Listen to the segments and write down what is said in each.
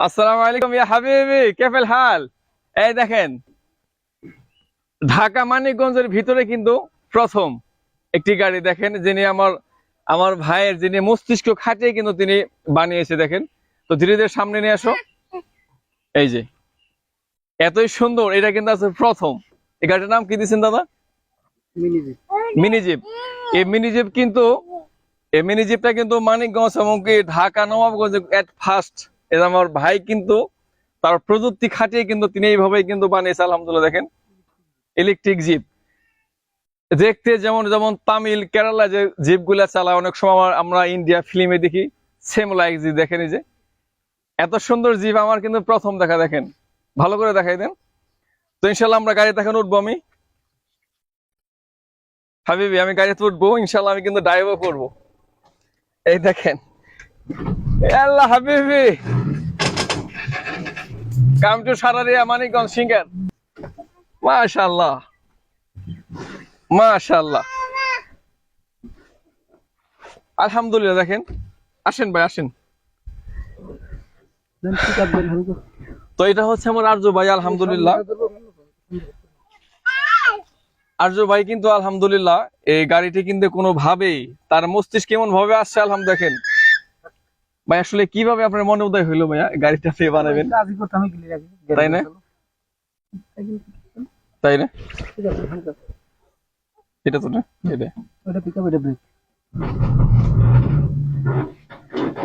আসসালামু আলাইকুম ইয়া হাবিবি কেফেল হাল? এই দেখেন ঢাকা মানিকগঞ্জের ভিতরে কিন্তু প্রথম একটি গাড়ি দেখেন যিনি আমার আমার ভাইয়ের যিনি মস্তিষ্ক খাটিয়ে কিন্তু তিনি বানিয়েছে দেখেন। তো ধীরে ধীরে সামনে নিয়ে আসো। এই যে এতই সুন্দর এটা কিন্তু আছে প্রথম। এই গাড়িটার নাম কি দিয়েছেন দাদা? মিনি জিপ এই মিনি জিপ কিন্তু এই মিনি জিপটা কিন্তু মানিকগঞ্জ এমনকি ঢাকা নবাবগঞ্জ এট ফার্স্ট এটা আমার ভাই কিন্তু তার প্রযুক্তি খাটিয়ে কিন্তু তিনি এইভাবেই কিন্তু বানিয়েছে, আলহামদুলিল্লাহ, দেখেন। ইলেকট্রিক জিপ দেখতে যেমন যেমন তামিল, কেরালা যে জিপগুলা চালায়, অনেক সময় আমার- আমরা ইন্ডিয়া ফিল্মে দেখি সেম লাইক জিপ দেখেন যে। এত সুন্দর জিপ আমার কিন্তু প্রথম দেখা, দেখেন। ভালো করে দেখাই দেন। তো ইনশাল্লাহ আমরা গাড়ি দেখেন উঠবো আমি। হাবিবি, আমি গাড়িতে উঠবো, ইনশাল্লাহ আমি কিন্তু ড্রাইভও করব। এই দেখেন। আল্লাহ হাবিবি! কাম টু সারারিয়া মানিকগঞ্জ সিঙ্গার। মাশাল্লাহ মাশাল্লাহ আলহামদুলিল্লাহ দেখেন। আসেন ভাই আসেন। তো এটা হচ্ছে আমার আর্য ভাই আলহামদুলিল্লাহ। আর্য ভাই কিন্তু আলহামদুলিল্লাহ এই গাড়িটি কিন্তু কোনো ভাবেই তার মস্তিষ্ক কেমন ভাবে আসছে আলহাম দেখেন। ভাই আসলে কীভাবে আপনার মনে উদয় হইল ভাইয়া? গাড়িটা পেয়ে বানাবেন? তাই না? তাই না? এটা তো না? এটা।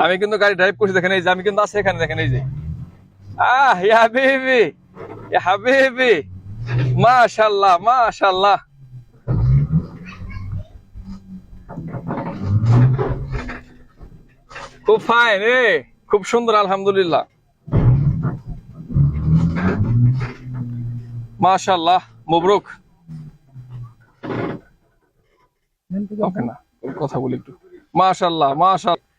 আমি কিন্তু গাড়ি ড্রাইভ করছি দেখেন এই যে আমি কিন্তু আছি এখানে দেখেন এই যে। আহ ইয়া হাবিবি ইয়া হাবিবি। মাশাআল্লাহ মাশাআল্লাহ খুব ফাইন রে খুব সুন্দর, আলহামদুলিল্লাহ। মাশাআল্লাহ, মবরুক। ওকে না কথা বলি একটু। মাশাআল্লাহ মাশাআল্লাহ।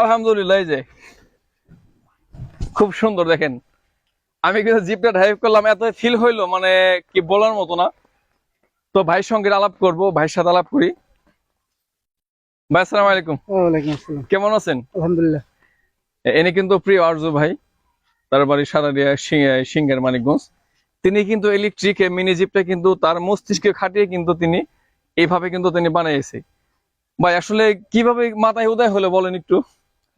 আলহামদুলিল্লাহ যে। খুব সুন্দর, দেখেন। আমি কিন্তু জিপটা ড্রাইভ করলাম, এত ফিল হইল মানে কি বলার মতো না। তো ভাইয়ের সঙ্গে আলাপ করব, ভাইয়ের সাথে আলাপ করি। ভাই আসসালামু আলাইকুম। ওয়ালাইকুম আসসালাম। কেমন আছেন? আলহামদুলিল্লাহ। এনে কিন্তু প্রিয় আরজু ভাই তার বাড়ি মানিকগঞ্জ। তিনি কিন্তু ইলেকট্রিক মিনি জিপটা কিন্তু তার মস্তিষ্কে খাটিয়ে কিন্তু তিনি এইভাবে কিন্তু তিনি বানিয়েছে ভাই আসলে কীভাবে মাথায় উদয় হলো বলেন একটু?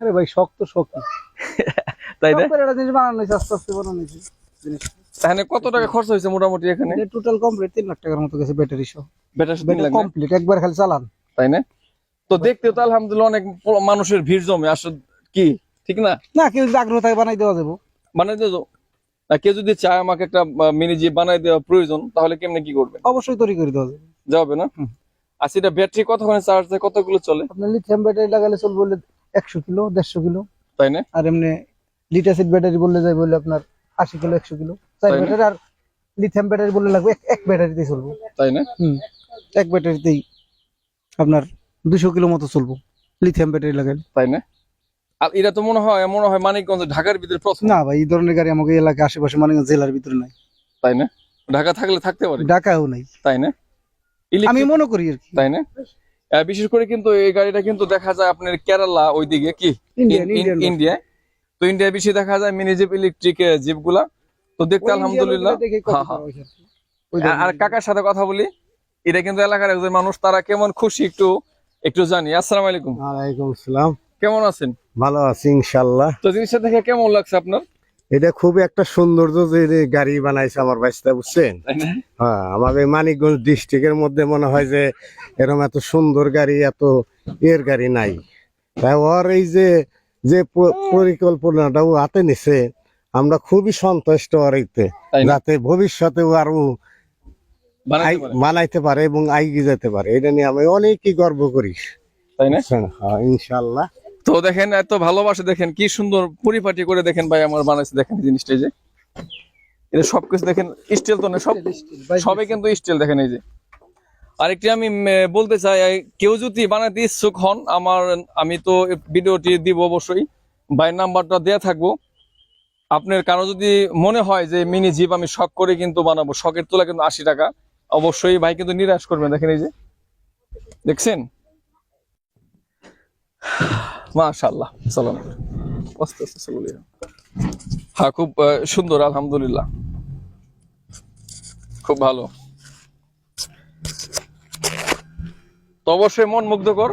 আরে ভাই শক্ত শক্ত তাই না? একটা জিনিস বানানো হয়েছে আস্তে আস্তে বানানো হয়েছে। তাহলে কত টাকা খরচ হয়েছে মোটামুটি এখানে? টোটাল কমপ্লিট তিন লাখ টাকার মতো গেছে ব্যাটারি সহ। ব্যাটারি ব্যাটারি কমপ্লিট একবার খালি চালান। তাই না? তো দেখতে তো আলহামদুলিল্লাহ অনেক মানুষের ভিড় জমে আসলে কি? ঠিক না? না কেউ যদি আগ্রহ থাকে বানাই দেওয়া যাব। বানাই দেবো না কেউ যদি চায় আমাকে একটা মিনি জিপ বানাই দেওয়া প্রয়োজন তাহলে কেমনে কি করবে অবশ্যই তৈরি করে দেওয়া যাবে। যাবে না। আচ্ছা এটা ব্যাটারি কতক্ষণে চার্জ দেয়? কতগুলো চলে? আপনার লিথিয়াম ব্যাটারি লাগালে চলবে বললে একশো কিলো দেড়শো কিলো। তাই না? আর এমনি লিটাসিড ব্যাটারি বললে যাই বললে আপনার আশি কিলো একশো কিলো। চার? ব্যাটারি আর লিথিয়াম ব্যাটারি বললে লাগবে এক ব্যাটারিতেই চলবো। তাই না? হুম এক ব্যাটারিতেই আপনার দুশো কিলো মতো চলবো। লিথিয়াম ব্যাটারি লাগালে তাই না? আর এটা তো মনে হয় মনে হয় মানিকগঞ্জ ঢাকার ভিতরে প্রথম। না ভাই এই ধরনের গাড়ি আমাকে এলাকা আশেপাশে মানে জেলার ভিতরে নাই। তাই না? ঢাকা থাকলে থাকতে পারে। ঢাকাও নাই। তাই না? আমি মনে করি আর কি। তাই না? বিশেষ করে কিন্তু এই গাড়িটা কিন্তু দেখা যায় আপনার কেরালা ওইদিকে কি? ইন্ডিয়ান ইন্ডিয়া তো ইন্ডিয়া বেশি দেখা যায় মিনি জিপ ইলেকট্রিক জিপগুলা তো দেখতে আলহামদুলিল্লাহ। আর কাকার সাথে কথা বলি এটা কিন্তু এলাকার একজন মানুষ তারা কেমন খুশি একটু একটু জানি আসসালামু আলাইকুম। ওয়ালাইকুম আসসালাম। কেমন আছেন? ভালো আছি ইনশাল্লাহ তো জিনিসটা দেখে কেমন লাগছে আপনার? এটা খুব একটা সৌন্দর্য যে গাড়ি বানাইছে আমার বাইসটা বুঝছেন? হ্যাঁ আমাদের মানিকগঞ্জ ডিস্ট্রিক্টের মধ্যে মনে হয় যে এরকম এত সুন্দর গাড়ি এত এর গাড়ি নাই। তাই ওর এই যে যে পরিকল্পনাটা ও হাতে নিছে আমরা খুবই সন্তুষ্ট ওর এতে। যাতে ভবিষ্যতেও আরও বানাইতে পারে, এবং আইগিয়ে যেতে পারে। এটা নিয়ে আমি অনেকই গর্ব করি। তাই না? হ্যাঁ ইনশাল্লাহ তো দেখেন এত ভালোবাসে দেখেন কি সুন্দর পরিপাটি করে দেখেন ভাই আমার বানাইছে দেখেন এই জিনিসটা যে। এটা সবকিছু দেখেন স্টিল তো না সব সবই কিন্তু স্টিল দেখেন এই যে। আরেকটি আমি বলতে চাই কেউ যদি বানাতে ইচ্ছুক হন আমার আমি তো ভিডিওটি দিব অবশ্যই। ভাইয়ের নাম্বারটা দেয়া থাকব। আপনার কারও যদি মনে হয় যে মিনি জিপ আমি শখ করে কিন্তু বানাবো শখের তোলা কিন্তু আশি টাকা। অবশ্যই ভাই কিন্তু নিরাশ করবেন, দেখেন এই যে। দেখছেন? মাশাল্লাহ সালাম আস্তে আস্তে slowly হ্যাঁ খুব সুন্দর, আলহামদুলিল্লাহ। খুব ভালো। তো অবশ্যই মন মুগ্ধকর।